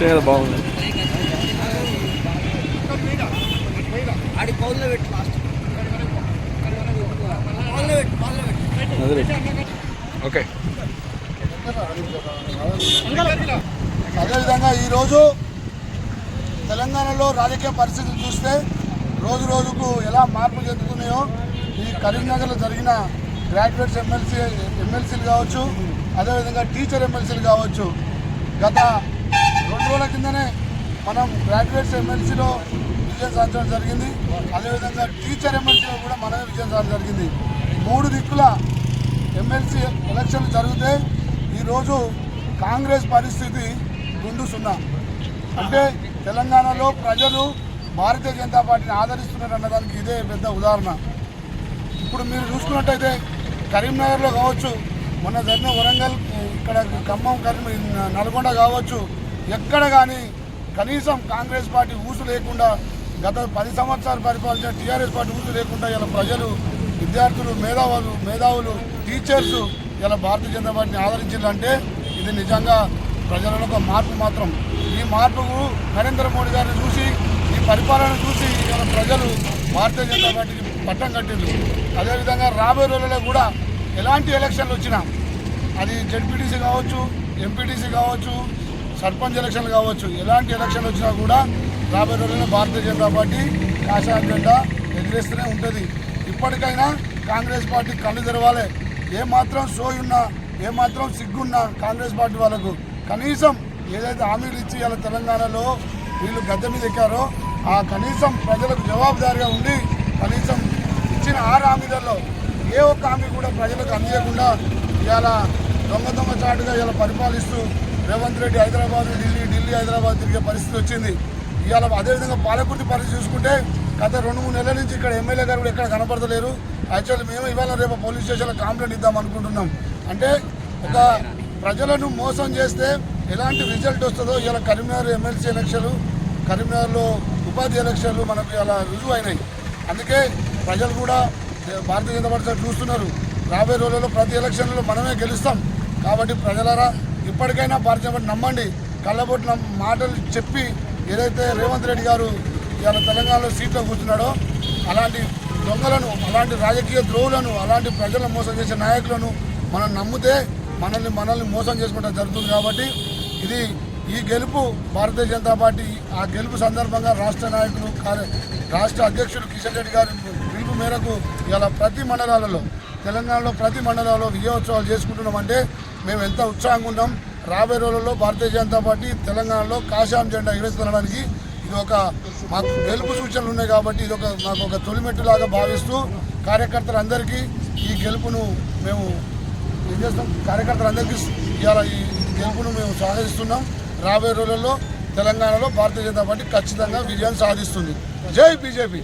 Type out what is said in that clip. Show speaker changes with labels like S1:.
S1: బాగుంది.
S2: పౌల్లో పెట్టి
S1: అదే ఓకే.
S3: అదేవిధంగా ఈరోజు తెలంగాణలో రాజకీయ పరిస్థితులు చూస్తే రోజు రోజుకు ఎలా మార్పు చెందుతున్నాయో ఈ కరీంనగర్లో జరిగిన గ్రాడ్యుయేట్స్ ఎమ్మెల్సీ ఎమ్మెల్సీలు కావచ్చు అదేవిధంగా టీచర్ ఎమ్మెల్సీలు కావచ్చు గత రెండు కిందనే మనం గ్రాడ్యుయేట్స్ ఎమ్మెల్సీలో విజయం సాధించడం జరిగింది. అదేవిధంగా టీచర్ ఎమ్మెల్సీలో కూడా మనమే విజయం సాధించడం జరిగింది. మూడు దిక్కుల ఎమ్మెల్సీ ఎలక్షన్లు జరిగితే ఈరోజు కాంగ్రెస్ పరిస్థితి గుండు సున్నా. అంటే తెలంగాణలో ప్రజలు భారతీయ జనతా పార్టీని ఆదరిస్తున్నారు అన్నదానికి ఇదే పెద్ద ఉదాహరణ. ఇప్పుడు మీరు చూసుకున్నట్టయితే కరీంనగర్లో కావచ్చు మొన్న జరిగిన వరంగల్ ఇక్కడ ఖమ్మం కరీం నల్గొండ కావచ్చు ఎక్కడ కానీ కనీసం కాంగ్రెస్ పార్టీ ఊసు లేకుండా గత పది సంవత్సరాలు పరిపాలించిన టీఆర్ఎస్ పార్టీ ఊసు లేకుండా ఇలా ప్రజలు విద్యార్థులు మేధావులు మేధావులు టీచర్స్ ఇలా భారతీయ జనతా పార్టీని ఆదరించాలంటే ఇది నిజంగా ప్రజలలో ఒక మార్పు మాత్రం. ఈ మార్పుకు నరేంద్ర మోడీ గారిని చూసి ఈ పరిపాలన చూసి ఇలా ప్రజలు భారతీయ జనతా పార్టీకి పట్టం కట్టిండ్రు అదేవిధంగా రాబోయే రోజుల్లో కూడా ఎలాంటి ఎలక్షన్లు వచ్చినా అది జడ్పీటీసీ కావచ్చు ఎంపీటీసీ కావచ్చు సర్పంచ్ ఎలక్షన్లు కావచ్చు ఎలాంటి ఎలక్షన్లు వచ్చినా కూడా రాబోయే రోజుల్లో భారతీయ జనతా పార్టీ కాషాయం జెండా ఎదిరేస్తూనే ఉంటుంది. ఇప్పటికైనా కాంగ్రెస్ పార్టీ కళ్ళు తెరవాలి. ఏమాత్రం సోయున్నా ఏమాత్రం సిగ్గున్నా కాంగ్రెస్ పార్టీ వాళ్ళకు. కనీసం ఏదైతే హామీలు ఇచ్చి ఇలా తెలంగాణలో వీళ్ళు గద్దె మీద ఎక్కారో ఆ కనీసం ప్రజలకు జవాబుదారిగా ఉండి కనీసం ఇచ్చిన ఆరు హామీలలో ఏ ఒక్క హామీ కూడా ప్రజలకు అందియకుండా ఇలా దొంగ దొంగ చాటుగా ఇలా పరిపాలిస్తూ రేవంత్ రెడ్డి హైదరాబాద్ ఢిల్లీ ఢిల్లీ హైదరాబాద్ తిరిగే పరిస్థితి వచ్చింది. ఇవాళ అదేవిధంగా పాలకుర్తి పరిస్థితి చూసుకుంటే గత రెండు మూడు నెలల నుంచి ఇక్కడ ఎమ్మెల్యే గారు కూడా ఎక్కడ కనపడతలేరు. యాక్చువల్లీ మేము ఇవాళ రేపు పోలీస్ స్టేషన్లో కంప్లైంట్ ఇద్దాం అనుకుంటున్నాం. అంటే ఒక ప్రజలను మోసం చేస్తే ఎలాంటి రిజల్ట్ వస్తుందో ఇలా కరీంనగర్ ఎమ్మెల్సీ ఎలక్షన్లు కరీంనగర్లో ఉపాధి ఎలక్షన్లు మనకు ఇలా రుజువు అయినాయి అందుకే ప్రజలు కూడా భారతీయ జనతా పార్టీ చూస్తున్నారు. రాబోయే రోజుల్లో ప్రతి ఎలక్షన్లో మనమే గెలుస్తాం. కాబట్టి ప్రజలరా ఇప్పటికైనా భారతీయ నమ్మండి. కళ్ళబొట్టిన మాటలు చెప్పి ఏదైతే రేవంత్ రెడ్డి గారు ఇవాళ తెలంగాణలో సీట్లో కూర్చున్నాడో అలాంటి దొంగలను అలాంటి రాజకీయ ద్రోవులను అలాంటి ప్రజలను మోసం చేసే నాయకులను మనం నమ్మితే మనల్ని మనల్ని మోసం చేసుకుంటే జరుగుతుంది కాబట్టి ఇది ఈ గెలుపు భారతీయ జనతా పార్టీ ఆ గెలుపు సందర్భంగా రాష్ట్ర నాయకులు రాష్ట్ర అధ్యక్షుడు కిషన్ రెడ్డి గారి పిలుపు మేరకు ఇవాళ ప్రతి మండలాలలో తెలంగాణలో ప్రతి మండలాల్లో విజయోత్సవాలు చేసుకుంటున్నామంటే మేము ఎంత ఉత్సాహంగా ఉన్నాం. రాబోయే రోజుల్లో భారతీయ జనతా పార్టీ తెలంగాణలో కాషాయం జెండా ఎగరేస్తుండడానికి ఇది ఒక మాకు గెలుపు సూచనలు ఉన్నాయి కాబట్టి ఇది ఒక మాకు ఒక తొలిమెట్టులాగా భావిస్తూ కార్యకర్తలందరికీ ఈ గెలుపును మేము ఏం చేస్తాం? కార్యకర్తలందరికీ ఇవాళ ఈ గెలుపును మేము స్వాగతిస్తున్నాం. రాబోయే రోజుల్లో తెలంగాణలో భారతీయ జనతా పార్టీ ఖచ్చితంగా విజయం సాధిస్తుంది. జై బీజేపీ!